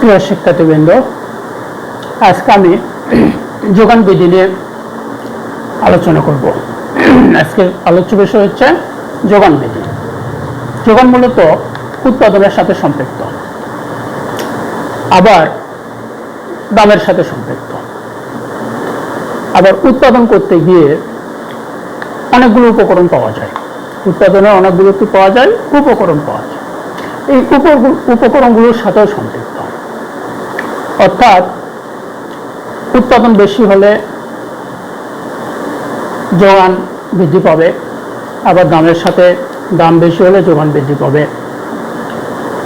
প্রিয় শিক্ষার্থীবৃন্দ, আজকে আমি যোগান বিধি নিয়ে আলোচনা করব। আজকের আলোচ্য বিষয় হচ্ছে যোগান বিধি যোগান মূলত উৎপাদনের সাথে সম্পৃক্ত, আবার দামের সাথে সম্পৃক্ত। আবার উৎপাদন করতে গিয়ে অনেকগুলো উপকরণ পাওয়া যায়। উৎপাদনে অনেকগুলো কি পাওয়া যায়? উপকরণ পাওয়া যায়। এই উপকরণগুলোর সাথেও সম্পৃক্ত। অর্থাৎ উৎপাদন বেশি হলে যোগান বৃদ্ধি পাবে, আবার দামের সাথে দাম বেশি হলে যোগান বৃদ্ধি পাবে।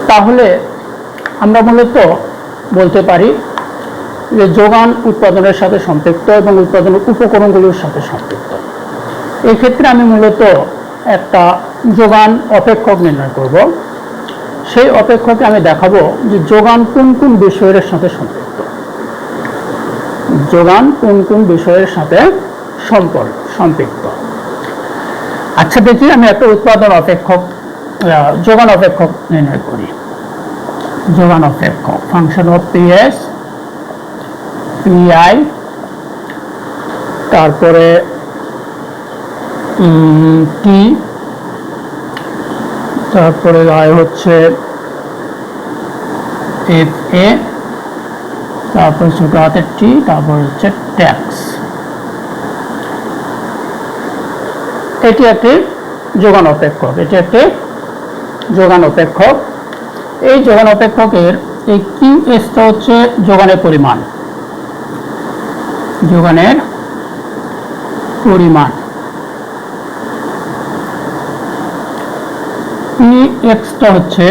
তাহলে আমরা মূলত বলতে পারি যে যোগান উৎপাদনের সাথে সম্পৃক্ত এবং উৎপাদনের উপকরণগুলোর সাথে সম্পৃক্ত। এক্ষেত্রে আমি মূলত একটা যোগান অপেক্ষক নির্ণয় করব। সেই অপেক্ষকে আমি দেখাবো যে যোগান কোন কোন বিষয়ের সাথে সম্পৃক্ত? যোগান কোন কোন বিষয়ের সাথে সম্পর্ক সম্পৃক্ত? আচ্ছা দেখি আমি একটা উৎপাদন অপেক্ষক যোগান অপেক্ষক নির্ণয় করি। যোগান অপেক্ষক ফাংশন অফ পিএস পিআই তারপরে টি তারপরে আয় হচ্ছে এফ এ তারপর ছোট হাতের টি তারপর হচ্ছে ট্যাক্স এটি একটি যোগান অপেক্ষক, এটি একটি যোগান অপেক্ষক। এই যোগান অপেক্ষকের এই কিউ এসটা হচ্ছে যোগানের পরিমাণ। যোগানের পরিমাণ পি এক্সটা হচ্ছে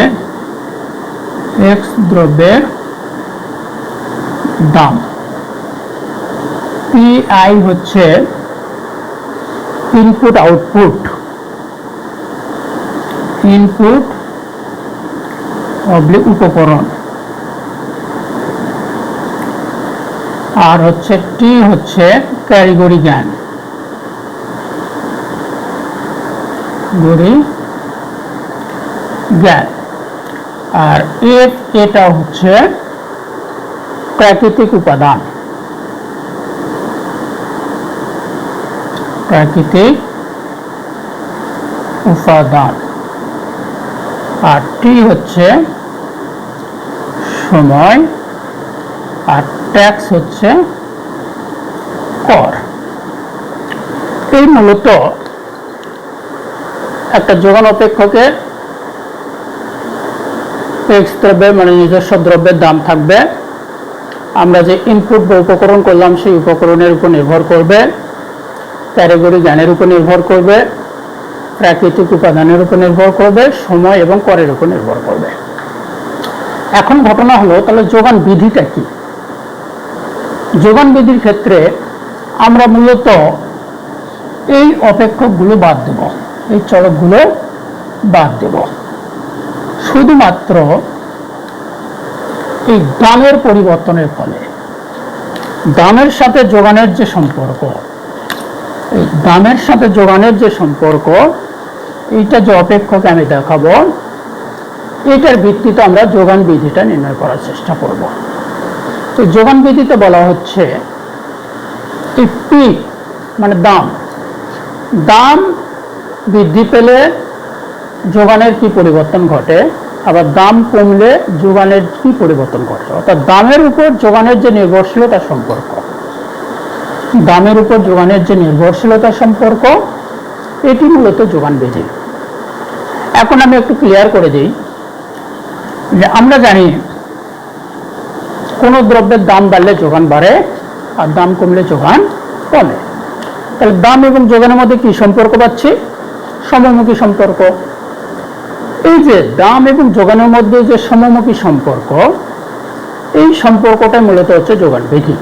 এক্স দ্রব্যের দাম। পি আই হচ্ছে ইনপুট আউটপুট ইনপুট অবলিক উপকরণ। আর হচ্ছে টি হচ্ছে ক্যারিগরি জ্ঞান। গড়ি জ্ঞান আর এফ, এটা হচ্ছে প্রাকৃতিক উপাদান। প্রাকৃতিক উপাদান। আর টি হচ্ছে সময়, আর ট্যাক্স হচ্ছে কর। এই মূলত একটা যোগান অপেক্ষকের এক্স দ্রব্যের মানে নিজস্ব দ্রব্যের দাম থাকবে। আমরা যে ইনপুট বা উপকরণ করলাম, সেই উপকরণের উপর নির্ভর করবে। ক্যাটাগরি জ্ঞানের উপর নির্ভর করবে। প্রাকৃতিক উপাদানের উপর নির্ভর করবে। সময় এবং করের উপর নির্ভর করবে। এখন ঘটনা হলো, তাহলে যোগান বিধিটা কি? যোগান বিধির ক্ষেত্রে আমরা মূলত এই অপেক্ষকগুলো বাদ দেব। এই চলকগুলো বাদ দেব। শুধুমাত্র এই দামের পরিবর্তনের ফলে দামের সাথে যোগানের যে সম্পর্ক, এই দামের সাথে যোগানের যে সম্পর্ক, এইটা যে অপেক্ষকে আমি দেখাবো, এটার ভিত্তিতে আমরা যোগান বিধিটা নির্ণয় করার চেষ্টা করব। তো যোগান বিধিতে বলা হচ্ছে, এই পি মানে দাম দাম বৃদ্ধি পেলে যোগানের কি পরিবর্তন ঘটে? আবার দাম কমলে যোগানের কি পরিবর্তন ঘটে অর্থাৎ দামের উপর যোগানের যে নির্ভরশীলতা সম্পর্ক, দামের উপর যোগানের যে নির্ভরশীলতা সম্পর্ক, এটি মূলত যোগান বিধি। এখন আমি একটু ক্লিয়ার করে দিই যে আমরা জানি কোনো দ্রব্যের দাম বাড়লে যোগান বাড়ে আর দাম কমলে যোগান কমে। তাহলে দাম এবং যোগানের মধ্যে কি সম্পর্ক পাচ্ছি? সমমুখী সম্পর্ক। এই যে দাম এবং যোগানের মধ্যে যে সমমুখী সম্পর্ক, এই সম্পর্কটা মূলত হচ্ছে যোগান বিধি।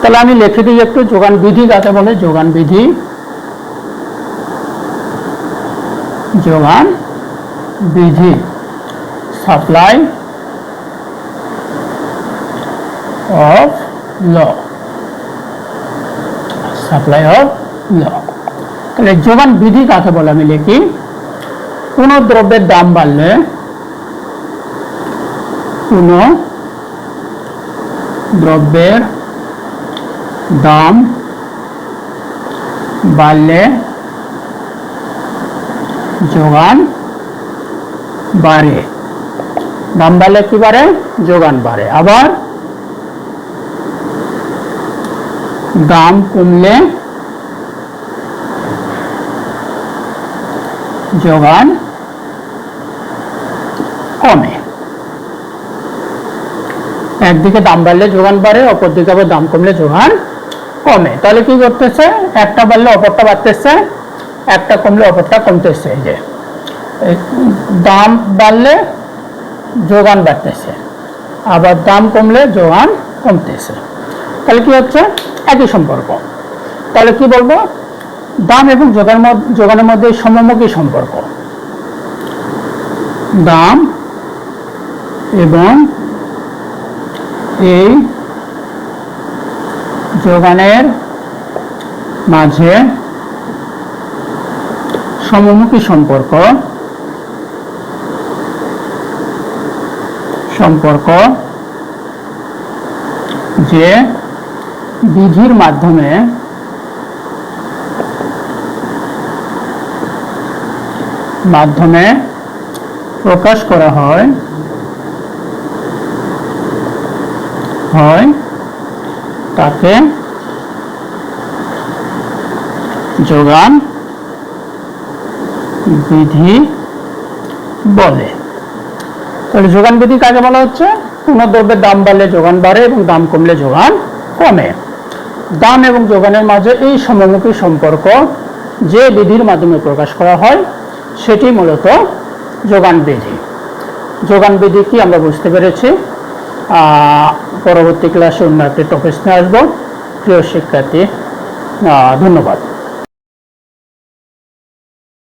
তাহলে আমি লিখে দিই একটু, যোগান বিধি কাকে বলে, যোগান বিধি যোগান বিধি, supply of law, supply of law. তাহলে যোগান বিধি কাকে বলে আমি লিখি? কোনো দ্রব্যের দাম বাড়লে, কোনো দ্রব্যের দাম বাড়লে যোগান বাড়ে। দাম বাড়লে কি বাড়ে? যোগান বাড়ে। আবার দাম কমলে যোগান কমে একদিকে দাম বাড়লে যোগান বাড়ে, অপরদিকে আবার দাম কমলে যোগান কমে। তাহলে কি করতেছে? একটা বাড়লে অপরটা বাড়তেছে, একটা কমলে অপরটা কমতেছে। এই যে দাম বাড়লে যোগান বাড়তেছে, আবার দাম কমলে যোগান কমতেছে। তাহলে কি হচ্ছে? একই সম্পর্ক। তাহলে কি বলব? দাম এবং যোগান যোগানের মধ্যে সমমুখী সম্পর্ক? দাম এবং এই যোগানের মাঝে সমমুখী সম্পর্ক? সম্পর্ক যে বিধির মাধ্যমে মাধ্যমে প্রকাশ করা হয়। হয় তাকে যোগান বিধি বলে। তাহলে যোগান বিধি কাকে বলা হচ্ছে? কোনো দ্রব্যের দাম বাড়লে যোগান বাড়ে এবং দাম কমলে যোগান কমে। দাম এবং যোগানের মাঝে এই সমমুখী সম্পর্ক যে বিধির মাধ্যমে প্রকাশ করা হয় সেটি মূলত যোগান বিধি। যোগান বিধি কি আমরা বুঝতে পেরেছি? পরবর্তী ক্লাসে অন্য একটি টপিক নিয়ে আসব। প্রিয় শিক্ষার্থী ধন্যবাদ।